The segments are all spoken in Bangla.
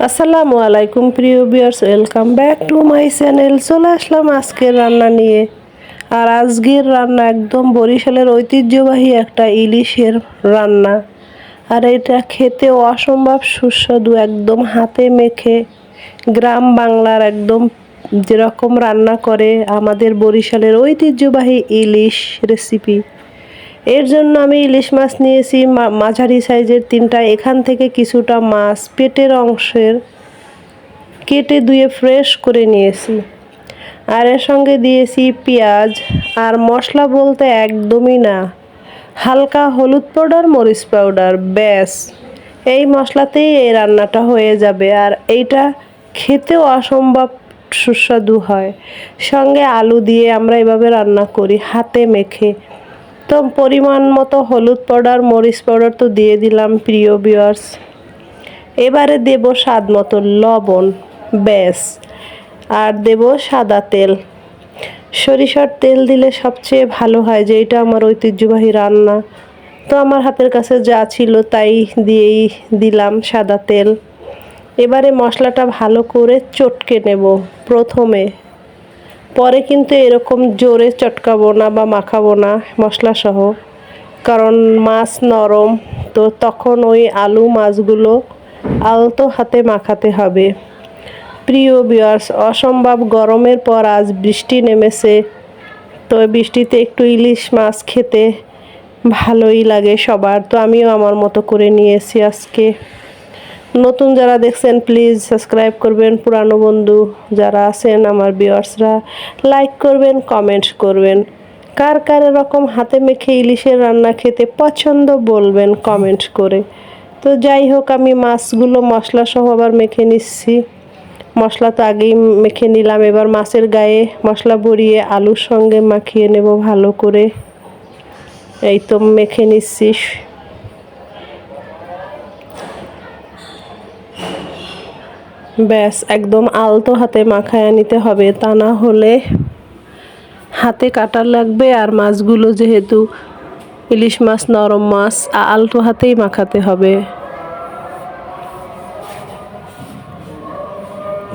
আসসালামু আলাইকুম, প্রিয় viewers welcome back to my channel চলে আসলাম আজকের রান্না নিয়ে। আর আজকের রান্না একদম বরিশালের ঐতিহ্যবাহী একটা ইলিশের রান্না। আর এটা খেতে অসম্ভব সুস্বাদু, একদম হাতে মেখে। গ্রাম বাংলার একদম যেরকম রান্না করে আমাদের বরিশালের ঐতিহ্যবাহী ইলিশ রেসিপি এর জন্য আমি ইলিশ মাছ নিয়েছি মাঝারি সাইজের তিনটা, এখান থেকে কিছুটা মাছ পেটের অংশের কেটে ধুয়ে ফ্রেশ করে নিয়েছি। আর এর সঙ্গে দিয়েছি পেঁয়াজ, আর মশলা বলতে একদমই না। হালকা হলুদ পাউডার মরিচ পাউডার ব্যাস। এই মশলাতেই এই রান্নাটা হয়ে যাবে, আর এইটা খেতেও অসম্ভব সুস্বাদু হয়। সঙ্গে আলু দিয়ে আমরা এভাবে রান্না করি, হাতে মেখে। তো পরিমাণ মতো হলুদ পাউডার, মরিচ পাউডার তো দিয়ে দিলাম, প্রিয় বিয়ার্স এবারে দেব স্বাদ মতো লবণ, ব্যাস। আর দেব সাদা তেল। সরিষার তেল দিলে সবচেয়ে ভালো হয় যে এটা আমার ঐতিহ্যবাহী রান্না। তো আমার হাতের কাছে যা ছিল তাই দিয়েই দিলাম সাদা তেল। এবারে মশলাটা ভালো করে চটকে নেব প্রথমে। পরে কিন্তু এরকম জোরে চটকাবো না বা মাখাবো না মশলা সহ কারণ মাছ নরম, তো তখন ওই আলু মাছগুলো আলতো হাতে মাখাতে হবে। প্রিয় বিয়ার্স অসম্ভব গরমের পর আজ বৃষ্টি নেমেছে, তো বৃষ্টিতে একটু ইলিশ মাছ খেতে ভালোই লাগে সবার। তো আমিও আমার মতো করে নিয়েছি আজকে। নতুন যারা দেখছেন প্লিজ সাবস্ক্রাইব করবেন। পুরানো বন্ধু যারা আছেন, আমার ভিউয়ার্সরা লাইক করবেন কমেন্ট করবেন। কার কার এরকম হাতে মেখে ইলিশের রান্না খেতে পছন্দ বলবেন কমেন্ট করে। তো যাই হোক, আমি মাছগুলো মশলা সহ আবার মেখে নিচ্ছি। মশলা তো আগেই মেখে নিলাম, এবার মাছের গায়ে মশলা ভরিয়ে আলুর সঙ্গে মাখিয়ে নেব ভালো করে। এই তো মেখে নিচ্ছি। ব্যাস, একদম আলতো হাতে মাখায় নিতে হবে। তা না হলে হাতে কাটা লাগবে আর মাছগুলো যেহেতু ইলিশ মাছ, নরম মাছ আলতো হাতেই মাখাতে হবে।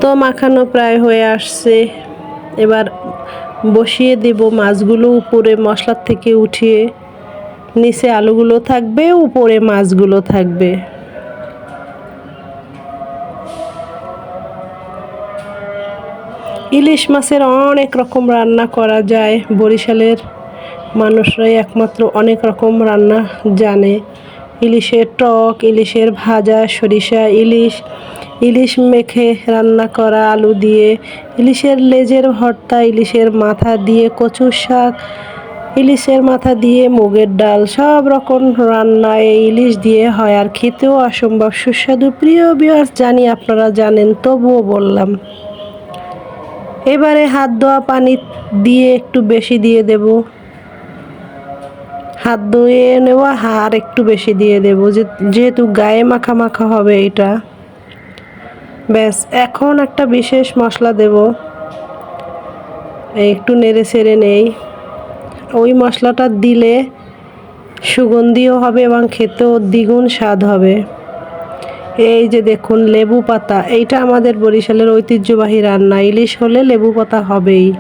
তো মাখানো প্রায় হয়ে আসছে। এবার বসিয়ে দেব মাছগুলো উপরে মশলার থেকে উঠিয়ে। নিচে আলুগুলো থাকবে, উপরে মাছগুলো থাকবে। ইলিশ মাছের অনেক রকম রান্না করা যায়। বরিশালের মানুষরাই একমাত্র অনেক রকম রান্না জানে। ইলিশের টক, ইলিশের ভাজা, সরিষা, ইলিশ ইলিশ মেখে রান্না করা, আলু দিয়ে, ইলিশের লেজের ভর্তা, ইলিশের মাথা দিয়ে কচুর শাক, ইলিশের মাথা দিয়ে মুগের ডাল, সব রকম রান্না এই ইলিশ দিয়ে হয় আর খেতেও অসম্ভব সুস্বাদু। প্রিয় বিয়ার্স জানি আপনারা জানেন, তবুও বললাম। এবারে হাত ধোয়া পানি দিয়ে একটু বেশি দিয়ে দেব। হাত ধুয়ে নেওয়া আর একটু বেশি দিয়ে দেব। যেহেতু গায়ে মাখা মাখা হবে এটা। ব্যাস, এখন একটা বিশেষ মশলা দেব। একটু নেড়ে চেড়ে নেই। ওই মশলাটা দিলে সুগন্ধিও হবে এবং খেতেও দ্বিগুণ স্বাদ হবে। এই যে দেখুন, লেবু পাতা, এইটা আমাদের বরিশালের ঐতিহ্যবাহী রান্না। ইলিশ হলে লেবু পাতা হবেই।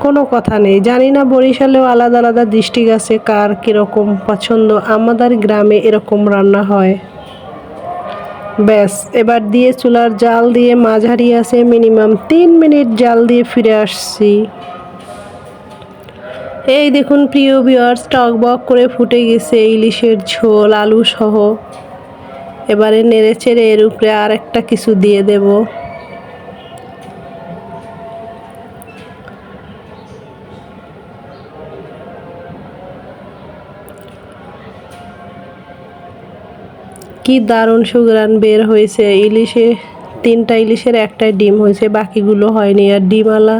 কোনো কথা নেই। জানি না বরিশালেও আলাদা আলাদা ডিস্ট্রিক্ট আছে, কার কীরকম পছন্দ। আমাদের গ্রামে এরকম রান্না হয়। ব্যাস, এবার দিয়ে চুলার জাল দিয়ে মাঝারি আছে মিনিমাম তিন মিনিট জাল দিয়ে ফিরে আসছি। এই দেখুন, প্রিয় ভিউয়ার্স টক বক করে ফুটে গেছে ইলিশের ঝোল আলু সহ এবারে নেড়ে চেড়ে এর উপরে আর একটা কিছু দিয়ে দেব। কি দারুণ সুগ্রান বের হয়েছে। ইলিশে, তিনটা ইলিশের একটাই ডিম হয়েছে, বাকিগুলো হয়নি। আর ডিমওয়ালা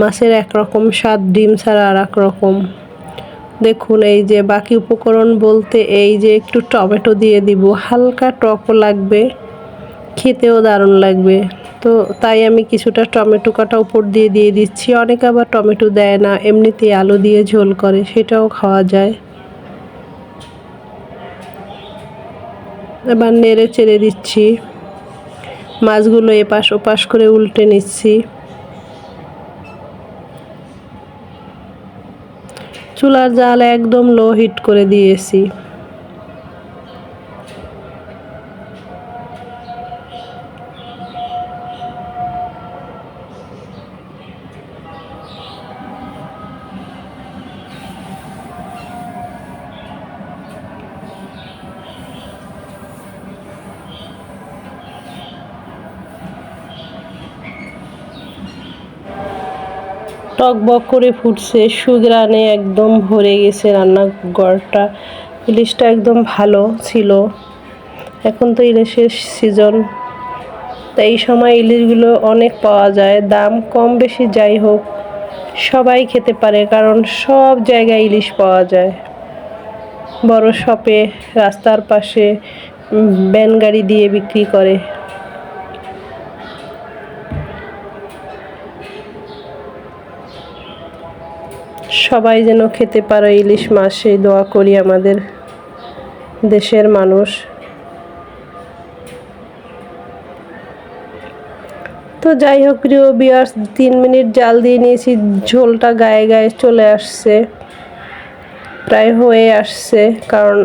মাছের একরকম স্বাদ, ডিম ছাড়া আর এক রকম। দেখুন, এই যে বাকি উপকরণ বলতে এই যে একটু টমেটো দিয়ে দিব। হালকা টকও লাগবে, খেতেও দারুণ লাগবে। তো তাই আমি কিছুটা টমেটো কাটা উপর দিয়ে দিয়ে দিচ্ছি। অনেকে আবার টমেটো দেয় না, এমনিতেই আলু দিয়ে ঝোল করে, সেটাও খাওয়া যায়। এবার নেড়ে চেড়ে দিচ্ছি। মাছগুলো এপাশ ওপাশ করে উল্টে নিচ্ছি। চুলার জাল একদম লো হিট করে দিয়েছি। টকবক করে ফুটছে সুগ্রানে একদম ভরে গেছে রান্নাঘরটা। ইলিশটা একদম ভালো ছিল। এখন তো ইলিশের সিজন তাই এই সময় ইলিশগুলো অনেক পাওয়া যায়, দাম কম বেশি যাই হোক, সবাই খেতে পারে কারণ সব জায়গায় ইলিশ পাওয়া যায়। বড় শপে রাস্তার পাশে ব্যান গাড়ি দিয়ে বিক্রি করে। সবাই যেন খেতে পারো ইলিশ মাছ দোয়া করি আমাদের দেশের মানুষ। তো যাই হোক প্রিয় বিয়ার্স তিন মিনিট জাল দিয়ে নিয়েছি, ঝোলটা গায়ে গায়ে চলে আসছে, প্রায় হয়ে আসছে, কারণ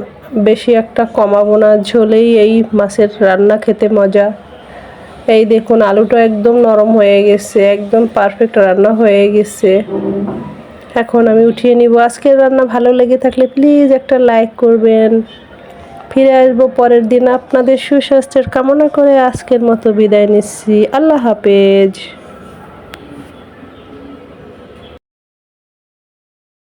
বেশি একটা কমাবো না, ঝোলেই এই মাছের রান্না খেতে মজা। এই দেখুন, আলুটা একদম নরম হয়ে গেছে, একদম পারফেক্ট রান্না হয়ে গেছে। এখন আমি উঠিয়ে নিব। আজকের রান্না ভালো লেগে থাকলে প্লিজ একটা লাইক করবেন। ফিরে আসব পরের দিন। আপনাদের সুস্বাস্থ্যের কামনা করে আজকের মতো বিদায় নিচ্ছি। আল্লাহ হাফেজ।